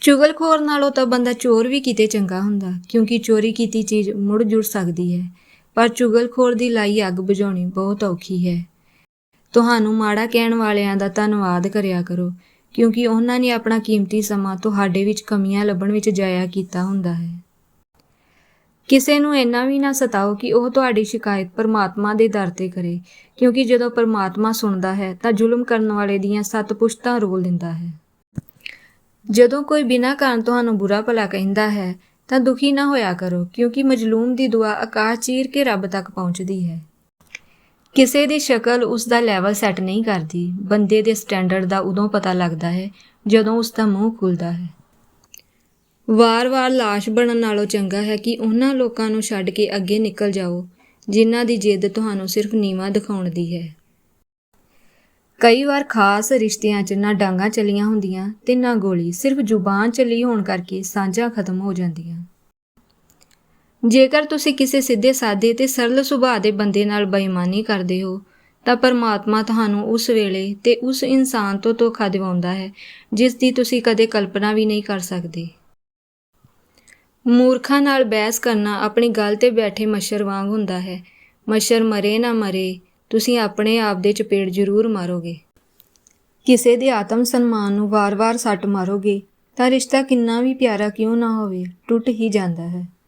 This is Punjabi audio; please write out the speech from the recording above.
ਚੁਗਲਖੋਰ ਨਾਲੋਂ ਤਾਂ ਬੰਦਾ ਚੋਰ ਵੀ ਕਿਤੇ ਚੰਗਾ ਹੁੰਦਾ, ਕਿਉਂਕਿ ਚੋਰੀ ਕੀਤੀ ਚੀਜ਼ ਮੁੜ ਜੁੜ ਸਕਦੀ ਹੈ। ਪਰ ਚੁਗਲਖੋਰ ਦੀ ਲਾਈ ਅੱਗ ਬੁਝਾਉਣੀ ਬਹੁਤ ਔਖੀ ਹੈ। ਤੁਹਾਨੂੰ ਮਾੜਾ ਕਹਿਣ ਵਾਲਿਆਂ ਦਾ ਧੰਨਵਾਦ ਕਰਿਆ ਕਰੋ, ਕਿਉਂਕਿ ਉਹਨਾਂ ਨੇ ਆਪਣਾ ਕੀਮਤੀ ਸਮਾਂ ਤੁਹਾਡੇ ਵਿੱਚ ਕਮੀਆਂ ਲੱਭਣ ਵਿੱਚ ਜਾਇਆ ਕੀਤਾ ਹੁੰਦਾ ਹੈ। ਕਿਸੇ ਨੂੰ ਇੰਨਾ ਵੀ ਨਾ ਸਤਾਓ ਕਿ ਉਹ ਤੁਹਾਡੀ ਸ਼ਿਕਾਇਤ ਪਰਮਾਤਮਾ ਦੇ ਦਰ ਤੇ ਕਰੇ, ਕਿਉਂਕਿ ਜਦੋਂ ਪਰਮਾਤਮਾ ਸੁਣਦਾ ਹੈ ਤਾਂ ਜ਼ੁਲਮ ਕਰਨ ਵਾਲੇ ਦੀਆਂ ਸੱਤ ਪੁਸ਼ਤਾਂ ਰੋਲ ਦਿੰਦਾ ਹੈ। ਜਦੋਂ ਕੋਈ ਬਿਨਾਂ ਕਾਰਨ ਤੁਹਾਨੂੰ ਬੁਰਾ ਭਲਾ ਕਹਿੰਦਾ ਹੈ, ਤਾਂ ਦੁਖੀ ਨਾ ਹੋਇਆ ਕਰੋ, ਕਿਉਂਕਿ ਮਜਲੂਮ ਦੀ ਦੁਆ ਆਕਾਸ਼ ਚੀਰ ਕੇ ਰੱਬ ਤੱਕ ਪਹੁੰਚਦੀ ਹੈ। ਕਿਸੇ ਦੀ ਸ਼ਕਲ ਉਸ ਦਾ ਲੈਵਲ ਸੈੱਟ ਨਹੀਂ ਕਰਦੀ। ਬੰਦੇ ਦੇ ਸਟੈਂਡਰਡ ਦਾ ਉਦੋਂ ਪਤਾ ਲੱਗਦਾ ਹੈ, ਜਦੋਂ ਉਸ ਦਾ ਮੂੰਹ ਖੁੱਲਦਾ ਹੈ। ਵਾਰ-ਵਾਰ ਲਾਸ਼ ਬਣਨ ਨਾਲੋਂ ਚੰਗਾ ਹੈ ਕਿ ਉਹਨਾਂ ਲੋਕਾਂ ਨੂੰ ਛੱਡ ਕੇ ਅੱਗੇ ਨਿਕਲ ਜਾਓ, ਜਿਨ੍ਹਾਂ ਦੀ ਜਿੱਦ ਤੁਹਾਨੂੰ ਸਿਰਫ ਨੀਵਾਂ ਦਿਖਾਉਣ ਦੀ ਹੈ। ਕਈ ਵਾਰ ਖਾਸ ਰਿਸ਼ਤਿਆਂ 'ਚ ਨਾ ਡਾਂਗਾ ਚੱਲੀਆਂ ਹੁੰਦੀਆਂ ਤੇ ਨਾ ਗੋਲੀ, ਸਿਰਫ ਜ਼ੁਬਾਨ ਚੱਲੀ ਹੋਣ ਕਰਕੇ ਸਾਂਝਾਂ ਖਤਮ ਹੋ ਜਾਂਦੀਆਂ। ਜੇਕਰ ਤੁਸੀਂ ਕਿਸੇ ਸਿੱਧੇ ਸਾਦੇ ਤੇ ਸਰਲ ਸੁਭਾਅ ਦੇ ਬੰਦੇ ਨਾਲ ਬੇਈਮਾਨੀ ਕਰਦੇ ਹੋ, ਤਾਂ ਪਰਮਾਤਮਾ ਤੁਹਾਨੂੰ ਉਸ ਵੇਲੇ ਤੇ ਉਸ ਇਨਸਾਨ ਤੋਂ ਧੋਖਾ ਦਿਵਾਉਂਦਾ ਹੈ, ਜਿਸ ਦੀ ਤੁਸੀਂ ਕਦੇ ਕਲਪਨਾ ਵੀ ਨਹੀਂ ਕਰ ਸਕਦੇ। ਮੂਰਖਾਂ ਨਾਲ ਬਹਿਸ ਕਰਨਾ ਆਪਣੀ ਗੱਲ ਤੇ ਬੈਠੇ ਮੱਛਰ ਵਾਂਗ ਹੁੰਦਾ ਹੈ। ਮੱਛਰ ਮਰੇ ਨਾ ਮਰੇ ਤੁਸੀਂ ਆਪਣੇ ਆਪ ਦੇ ਚਪੇੜ ਜ਼ਰੂਰ ਮਾਰੋਗੇ। ਕਿਸੇ ਦੇ ਆਤਮ ਸਨਮਾਨ ਨੂੰ ਵਾਰ-ਵਾਰ ਸੱਟ ਮਾਰੋਗੇ, ਤਾਂ ਰਿਸ਼ਤਾ ਕਿੰਨਾ ਵੀ ਪਿਆਰਾ ਕਿਉਂ ਨਾ ਹੋਵੇ, ਟੁੱਟ ਹੀ ਜਾਂਦਾ ਹੈ।